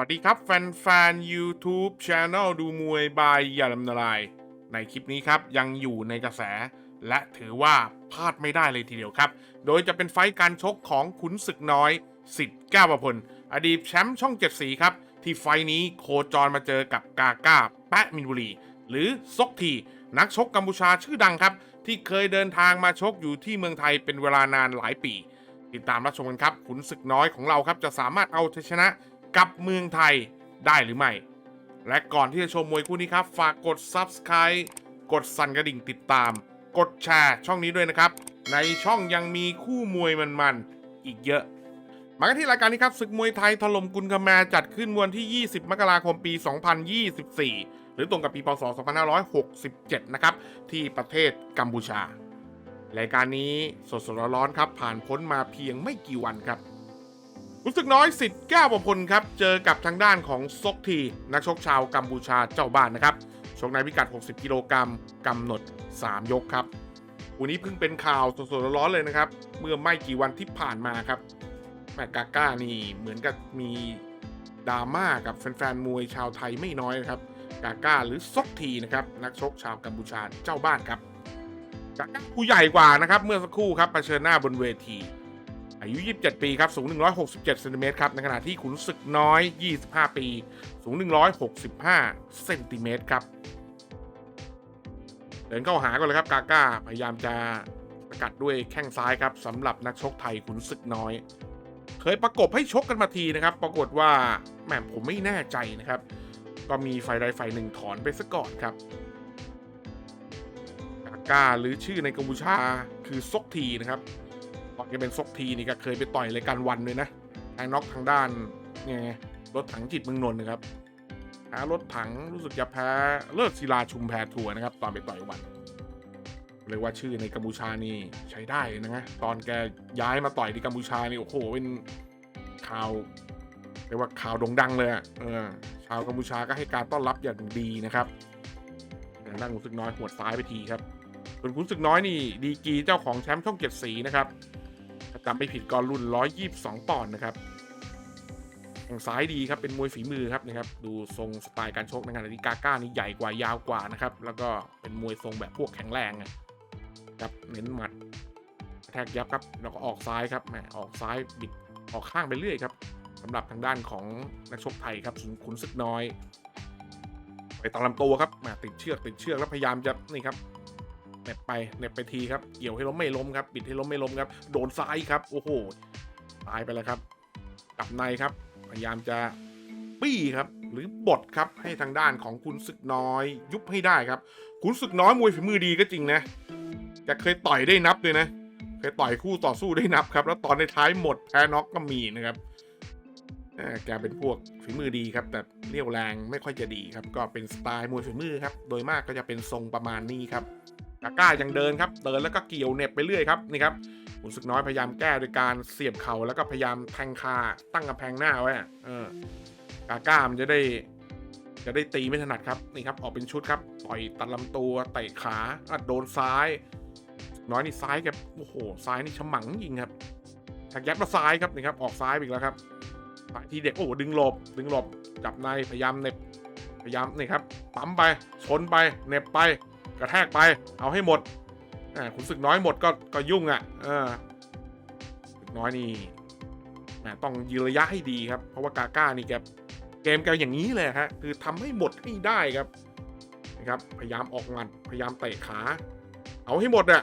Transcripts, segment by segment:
วัสดีครับ แฟนๆ YouTube Channel ดูมวยบายอย่าลำนลาย ในคลิปนี้ครับ ยังอยู่ในกระแส และถือว่าพลาดไม่ได้เลยทีเดียวครับ โดยจะเป็นไฟการชกของขุนศึกน้อยสิทธิ์ก้าวประพล อดีตแชมป์ช่องเจ็ดสีครับ ที่ไฟนี้โคจรมาเจอกับกาก้า แปะมินบุรี หรือซกที นักชกกัมพูชาชื่อดังครับ ที่เคยเดินทางมาชกอยู่ที่เมืองไทยเป็นเวลานานหลายปี ติดตามรับชมกันครับขุนศึกน้อยของเราครับจะสามารถเอาชนะ กับเมืองไทยได้หรือไม่ และก่อนที่จะชมมวยคู่นี้ครับ ฝากกด Subscribe กดสั่นกระดิ่งติดตาม กดแชร์ช่องนี้ด้วยนะครับ ในช่องยังมีคู่มวยมันๆ อีกเยอะ มากันที่รายการนี้ครับศึกมวยไทยถล่มกุลคาแมจัดขึ้นวันที่ 20 มกราคมปี 2024 หรือตรงกับปีพศ 2567 นะครับ ที่ประเทศกัมพูชารายการนี้สดๆร้อนๆครับ ผ่านพ้นมาเพียงไม่กี่วันครับ รู้สึกน้อยสิทธิ์แก้วประพลครับ เจอกับทางด้านของซกที นักชกชาวกัมพูชาเจ้าบ้านนะครับ ชกในพิกัด 60 กิโลกรัมกำหนด 3 ยกครับวันนี้เพิ่งเป็นข่าวสดๆร้อนๆเลยนะครับ เมื่อไม่กี่วันที่ผ่านมาครับแมกกาก้านี่เหมือนกับมีดราม่ากับแฟนๆมวยชาวไทยไม่น้อยนะครับกาก้าหรือซกทีนะครับนักชกชาวกัมพูชาเจ้าบ้านครับกาก้าผู้ใหญ่กว่านะครับ เมื่อสักครู่ครับเผชิญหน้าบนเวที อายุ 27 ปีครับ สูง 167เซนติเมตรครับ ในขณะที่ขุนศึกน้อย 25 ปี สูง 165เซนติเมตรครับ เดินเข้าหาก่อนเลยครับ กาก้า พยายามจะสกัดด้วยแข้งซ้ายครับสำหรับนักชกไทยขุนศึกน้อย เคยประกบให้ชกกันมาทีนะครับ ปรากฏว่าแหมผมไม่แน่ใจนะครับ ก็มีไฟใดไฟหนึ่งถอนไปซะก่อนครับกาก้าหรือชื่อในกัมพูชาคือซกทีนะครับ ก่อนจะเป็นซกทีนี่ก็เคยไปต่อยรายการวันเลยนะทางน็อกทางด้านเนี่ยไงรถถังจิตเมืองนนท์นะครับหารถถังรู้สึกจะแพ้เลิศศิลาชุมแพทัวร์นะครับ ตอนไปต่อยวันเรียกว่าชื่อในกัมพูชานี่ใช้ได้นะฮะตอนแกย้ายมาต่อยที่กัมพูชานี่โอ้โหเป็นข่าวเรียกว่าข่าวโด่งดังเลยอะเออชาวกัมพูชาก็ให้การต้อนรับอย่างดีนะครับทางด้านขุนศึกน้อยหัวซ้ายไปทีครับส่วนขุนศึกน้อยนี่ดีกีเจ้าของแชมป์ช่องเจ็ดสีนะครับ จำไม่ผิดก็รุ่น 122 ปอนด์นะครับแข่งซ้ายดีครับเป็นมวยฝีมือครับนะครับดูทรงสไตล์การชกในขณะที่กาก้านี่ใหญ่กว่ายาวกว่านะครับแล้วก็เป็นมวยทรงแบบพวกแข็งแรงครับเน้นหมัดแทกยับครับแล้วก็ออกซ้ายครับแหมออกซ้ายบิดออกข้างไปเรื่อยครับสำหรับทางด้านของนักชกไทยครับขุนศึกน้อย ไปตามลำตัวครับแหมติดเชือกติดเชือกแล้วพยายามจะนี่ครับ เน็บไปเน็บไปทีครับเกี่ยวให้ล้มไม่ล้มครับปิดให้ล้มไม่ล้มครับโดนซ้ายครับโอ้โหตายไปแล้วครับกลับในครับ พยายามจะปี้ครับหรือบดครับให้ทางด้านของคุณศึกน้อย ยุบให้ได้ครับ คุณศึกน้อยมวยฝีมือดีก็จริงนะแกเคยต่อยได้นับเลยนะเคยต่อยคู่ต่อสู้ได้นับครับ แล้วตอนในท้ายหมดแพ้น็อกก็มีนะครับแกเป็นพวกฝีมือดีครับ แต่เรียวแรงไม่ค่อยจะดีครับ ก็เป็นสไตล์มวยฝีมือครับ โดยมากก็จะเป็นทรงประมาณนี้ครับ กาก้ายังเดินครับ เดินแล้วก็เกี่ยวเน็บไปเรื่อยครับนี่ครับขุนศึกน้อยพยายามแก้โดยการเสียบเข่าแล้วก็พยายามแทงคาตั้งกำแพงหน้าไว้อะเออกาก้ามันจะได้จะได้ตีไม่ถนัดครับนี่ครับออกเป็นชุดครับต่อยตัดลำตัวเตะขาอะโดนซ้าย น้อยนี่ซ้ายแกโอ้โหซ้ายนี่ฉมังจริงครับแทกยัดมาซ้ายครับนี่ครับออกซ้ายอีกแล้วครับทีเด็กโอ้ดึงหลบดึงหลบจับในพยายามเน็บพยายามนี่ครับปั๊มไปชนไปเน็บไป กระแทกไป เอาให้หมดขุนศึกน้อยหมดก็ก็ยุ่งอะ่ะ เออศึกน้อยนี่แหมต้องยืนระยะให้ดีครับ เพราะว่ากาก้านี่แกเกมแกอย่างนี้เลยฮะ คือทำให้หมดให้ได้ครับนะครับ พยายามออกงัดพยายามเตะขา เอาให้หมดอะ่ะ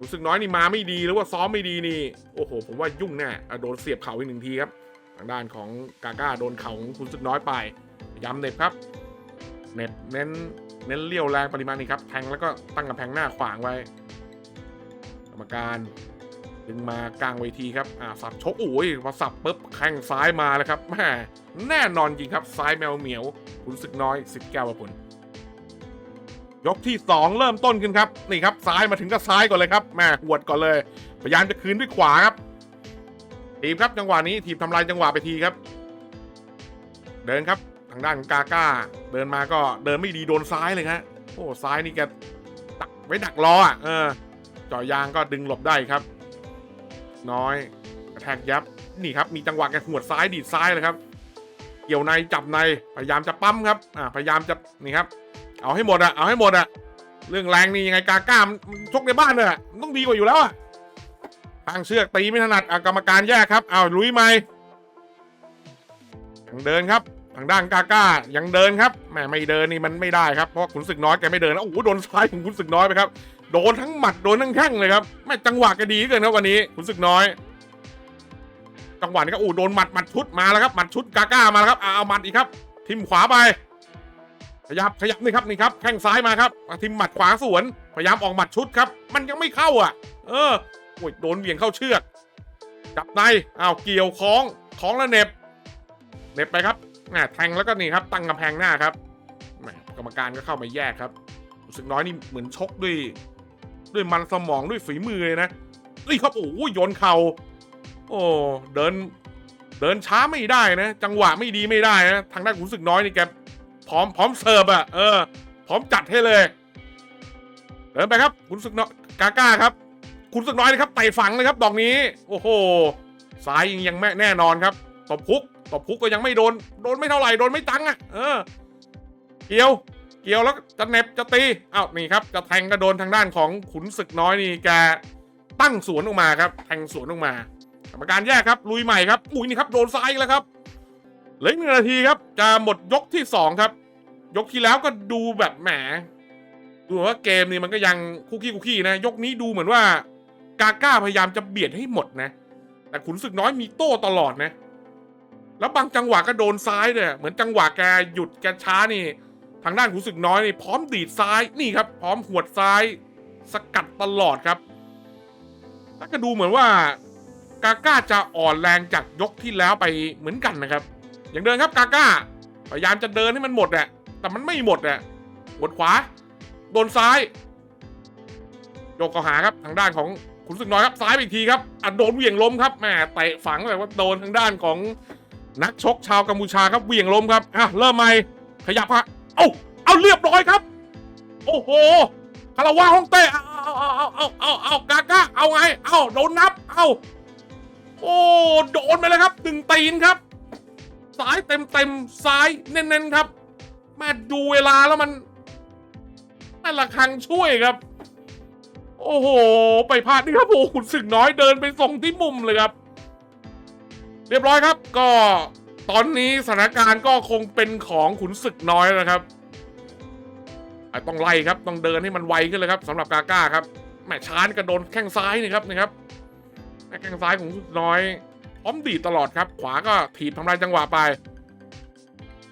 รู้สึกน้อยนี่มาไม่ดีหรือว่าซ้อมไม่ดีนี่ โอ้โห ผมว่ายุ่งแน่โดนเสียบเข่าอีกหนึ่งทีครับ ทางด้านของกาก้าโดนเข่าของขุนศึกน้อยไปยายามเน็บครับ เน็บเน้น เน้นเลี้ยวแรงปริมาณนี้ครับแทงแล้วก็ตั้งกำแพงหน้าขวางไว้ กรรมการดึงมากลางเวทีครับอ่าสับชกโอ้ยพอสับปุ๊บแข้งซ้ายมาแล้วครับแม่แน่นอนจริงครับซ้ายแมวเหมียวขุนศึกน้อยสิบแก้วประพลยกที่ 2 เริ่มต้นขึ้นครับนี่ครับซ้ายมาถึงก็ซ้ายก่อนเลยครับแม่หวดก่อนเลย พยายามจะคืนด้วยขวาครับทีมครับจังหวะนี้ทีมทำลายจังหวะไปทีครับ เดินครับางด้านกาก้า เดินมาก็เดินไม่ดีโดนซ้ายเลยฮะโอ้ซ้ายนี่แกตักไว้ดักรออะเออจ่อยางก็ดึงหลบได้ครับ น้อยกระแทกยับนี่ครับมีจังหวะแกหวดซ้ายดีดซ้ายเลยครับ เกี่ยวในจับในพยายามจะปั๊มครับอ่าพยายามจะนี่ครับ เอาให้หมดอะเอาให้หมดอะเรื่องแรงนี่ยังไงกาก้ามชกในบ้านเนี่ยมันต้องดีกว่าอยู่แล้วอะทางเชือกตีไม่ถนัดอะกรรมการแยกครับเอาลุยไหมยังเดินครับ ทางด้านกาก้ายังเดินครับแหมไม่เดินนี่มันไม่ได้ครับเพราะขุนศึกน้อยแกไม่เดินแล้วโอ้โหโดนซ้ายของขุนศึกน้อยไปครับโดนทั้งหมัดโดนทั้งแข้งเลยครับแม่จังหวะแกดีเกินครับวันนี้ขุนศึกน้อย จังหวะนี้ก็โอ้โดนหมัดหมัดชุดมาแล้วครับหมัดชุดกาก้ามาแล้วครับเอาหมัดอีกครับ ทิมขวาไปขยับขยับนี่ครับนี่ครับแข้งซ้ายมาครับทิมหมัดขวาสวน พยายามออกหมัดชุดครับ มันยังไม่เข้าอะ เออโอ้ยโดนเหวี่ยงเข้าเชือกจับในอ้าวเกี่ยวคล้องคล้องแล้วเน็บเน็บไปครับ แแทงแล้วก็นี่ครับตั้งกำแพงหน้าครับกรรมการก็เข้ามาแยกครับรู้สึกน้อยนี่เหมือนชกด้วย ด้วยมันสมองด้วยฝีมือเลยนะนี่ครับโอ้ยโยนเข่าโอ้เดิน เดินช้าไม่ได้นะ จังหวะไม่ดีไม่ได้นะทางด้านขุนศึกน้อยนี่แกพร้อมพร้อมเสิร์ฟอะเออ พร้อมจัดให้เลยเดินไปครับขุนศึกน้อยกาก้าครับขุนศึกน้อยนะครับไต่ฝังเลยครับดอกนี้ โอ้โหซ้ายยังยังไม่แน่นอนครับตบพุก ตบพุกก็ยังไม่โดน โดนไม่เท่าไหร่ โดนไม่ตังอะเออ เกี่ยว เกี่ยวแล้วจะเน็บจะตีอ้าวนี่ครับ จะแทงก็โดนทางด้านของขุนศึกน้อยนี่แกตั้งสวนออกมาครับ แทงสวนออกมากรรมการแยกครับ ลุยใหม่ครับ อุ้ยนี่ครับโดนซ้ายแล้วครับเหลืออีกหนึ่งนาทีครับ จะหมดยกที่สองครับ ยกที่แล้วก็ดูแบบแหมดูว่าเกมนี้มันก็ยังคุกกี้คุกกี้นะ ยกนี้ดูเหมือนว่ากาก้าพยายามจะเบียดให้หมดนะ แต่ขุนศึกน้อยมีโต้ตลอดนะ แล้วบางจังหวะก็โดนซ้ายเนี่ยเหมือนจังหวะแกหยุดแกช้านี่ ทางด้านขุนศึกน้อยนี่พร้อมดีดซ้ายนี่ครับ พร้อมหวดซ้าย สกัดตลอดครับแล้วก็ดูเหมือนว่ากาก้าจะอ่อนแรงจากยกที่แล้วไปเหมือนกันนะครับ อย่างเดินครับกาก้าพยายามจะเดินให้มันหมดอะแต่มันไม่หมดอะหมดขวา โดนซ้ายโยกเข้าหาครับทางด้านของขุนศึกน้อยครับซ้ายไปอีกทีครับอะโดนเหวี่ยงล้มครับแหมเตะฝังแบบว่าโดนทางด้านของ นักชกชาวกัมพูชาครับเหวี่ยงล้มครับอะเริ่มใหม่ขยับฮะเอ้าเอาเรียบร้อยครับ โอ้โหคาราวาฮ่องเต้เอาเอาเอาเอาเอาเอากาก้าเอาไงเอาโดนนับเอาโอ้โดนไปเลยครับตึงตีนครับซ้ายเต็มเต็มซ้ายเน้นๆครับแมาดูเวลาแล้วมันแม่ละครังช่วยครับ โอ้โห ไปพลาดนี่ครับโอ้ขุนศึกน้อยเดินไปส่งที่มุมเลยครับ เรียบร้อยครับ ก็ตอนนี้สถานการณ์ก็คงเป็นของขุนศึกน้อยแล้วนะครับต้องไล่ครับต้องเดินให้มันไวขึ้นเลยครับสำหรับกาก้าครับแม่ชานกระโดนแข้งซ้ายนี่ครับนี่ครับแข้งซ้ายของสุดน้อยพร้อมดีตลอดครับ ขวาก็ถีบทำลายจังหวะไป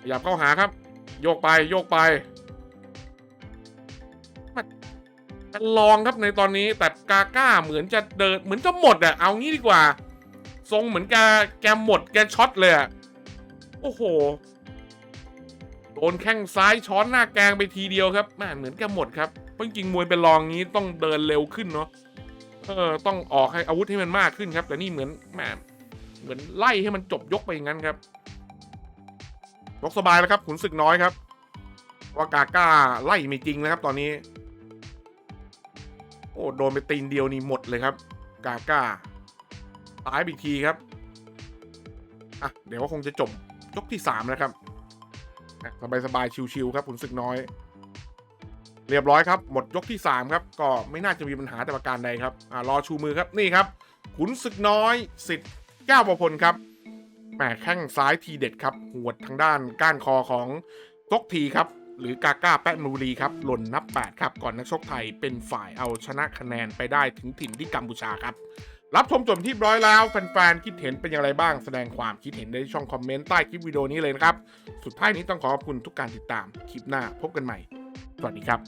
ขยับเข้าหาครับ โยกไปโยกไปมันเป็นลองครับในตอนนี้แต่กาก้าเหมือนจะเดินเหมือนจะหมดอะเอางี้ดีกว่า ทรงเหมือนแกแกหมดแกช็อตเลยอะโอ้โห โดนแข้งซ้ายช้อนหน้าแกงไปทีเดียวครับแม่เหมือนแกหมดครับเพราะจริงมวยเป็นรองงี้ต้องเดินเร็วขึ้นเนาะเออต้องออกให้อาวุธให้มันมากขึ้นครับแต่นี่เหมือนแหมเหมือนไล่ให้มันจบยกไปอย่างนั้นครับยกสบายแล้วครับขุนศึกน้อยครับว่ากาก้าไล่ไม่จริงนะครับ ตอนนี้ โอ้โดนไปตีนเดียวนี่หมดเลยครับ กาก้า ตายไปอีกทีครับอะเดี๋ยวก็คงจะจบยกที่สามนะครับสบายสบายชิวๆครับขุนศึกน้อย เรียบร้อยครับ หมดยกที่3ครับ ก็ไม่น่าจะมีปัญหาแต่ประการใดครับอ่ารอชูมือครับนี่ครับขุนศึกน้อยสิทธิ์แก้วประพลครับแหมแข้งซ้ายทีเด็ดครับหวดทางด้านก้านคอของซกทีครับ หรือกาก้าแปะมูรีครับ หล่นนับ 8 ครับ ก่อนนักชกไทยเป็นฝ่ายเอาชนะคะแนนไปได้ถึงถิ่นที่กัมพูชาครับ รับชมจบที่ร้อยแล้วแฟนๆคิดเห็นเป็นอย่างไรบ้างแสดงความคิดเห็นในช่องคอมเมนต์ใต้คลิปวิดีโอนี้เลยนะครับ สุดท้ายนี้ต้องขอขอบคุณทุกการติดตามคลิปหน้าพบกันใหม่ สวัสดีครับ